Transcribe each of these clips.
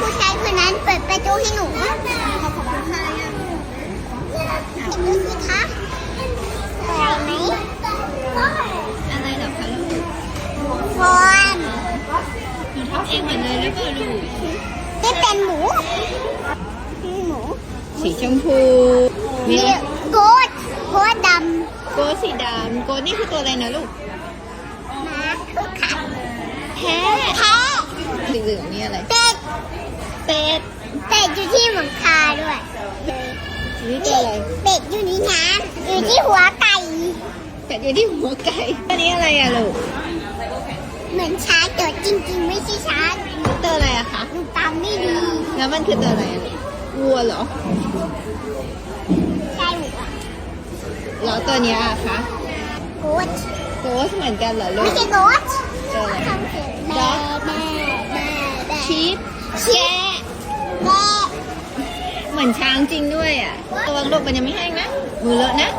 ตู้ให้หนูขอบคุณค่ะดูสิคะอะไรไหมอะไรเหรอคะลูกฟอนหนูทำเองหมดเลยหรือเปล่าลูกนี่เป็นหมูนี่หมูสีชมพูมีนี่อะไรโกดโกดดโกดสีดำโกดนี่คือตัวอะไรนะลูกำม้าคือขับแพ้แพ้สีเหลืองนี่อะไร เป็ดเป็ด เป็ดอยู่ที่หลังคาด้วยนี่ตัวอะไร เป็ดอยู่ในน้ำอยู่ที่หัวไก่ เป็ดอยู่ที่หัวไก่ อันนี้อะไรอะลูก เหมือนช้างแต่จริงๆ ไม่ใช่ช้างตัวอะไรอะคะหนูตามไม่ดี แล้วมันคือตัวอะไรอะลูกวัวเหรอ ใช่หมูอะแล้วตัวเนี้ยอะคะโกดโกดเหมือนกันเหรอลูไม่กใช่โกดตัวอะไรทำเสียงแม่แม่แม่แม่ชีฟ ชี แกะ แม่ เหมือนช้างจริงด้วยอะระวังลูกมันยังไม่แห้งนะ มือเลอะนะ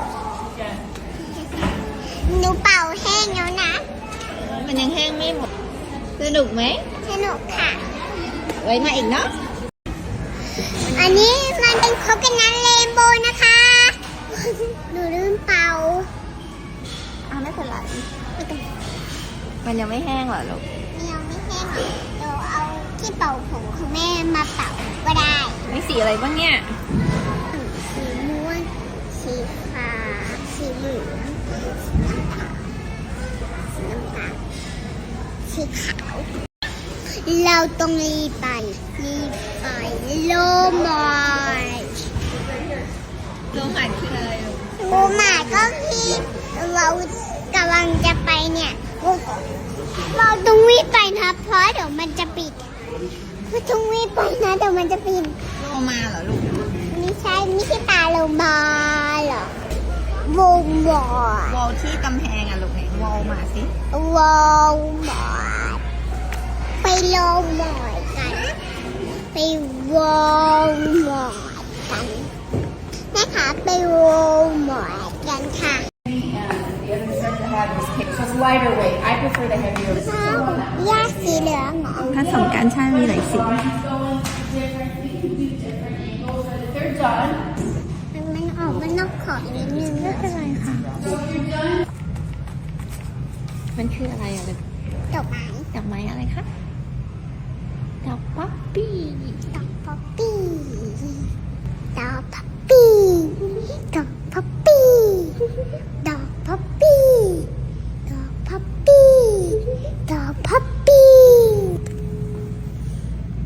หนูเป่าแห้งแล้วนะ มันยังแห้งไม่หมด สนุกไหม สนุกค่ะ ไว้มาอีกเนาะ อันนี้มันเป็นโคกนัทเรนโบว์นะคะ หนูลืมเป่าอ้าวไม่เป็นไรไม่เป็นไร มันยังไม่แห้งเหรอลูกไม่เอาไม่แห้ง ที่เป่าผมของแม่มาเป่าก็ได้ไม่สีอะไรบ้างเนี่ย สีม่วง สีฟ้า สีเหลืองสีน้ำตาลสีน้ำตาลสีขาว เราต้องรีบไปรีบไปโลมอยโลหะคืออะไรลูกโลมาก็ที่เรากำลังจะไปเนี่ยเราต้องรีบไปนะเพราะเดี๋ยวมันจะปิด เราต้องรีบไปนะเดี๋ยวมันจะปิดโลมาเหรอลูกไม่ใช่ไม่ใช่ปลาโลมาหรอกวงวอวอลที่กำแพงอะลูกไหนวอลมาสิวอลมอดไปโลมอดกันไปวอลมอดกันนะคะไปวอลมอดกันค่ะ lighter weight. I prefer the heavier. ข้าวยาสีเหลืองเหรอ ผสมกันใช่มีหลายสี They're done. มันออกมันนอกขอบนิดนึงไม่เป็นไรค่ะ มันคืออะไรอะลูกดอกไม้ ดอกไม้อะไรคะดอกป๊อปปี้ ดอกป๊อปปี้ดอกป๊อปปี้ดอกป๊อปปี้ ดอ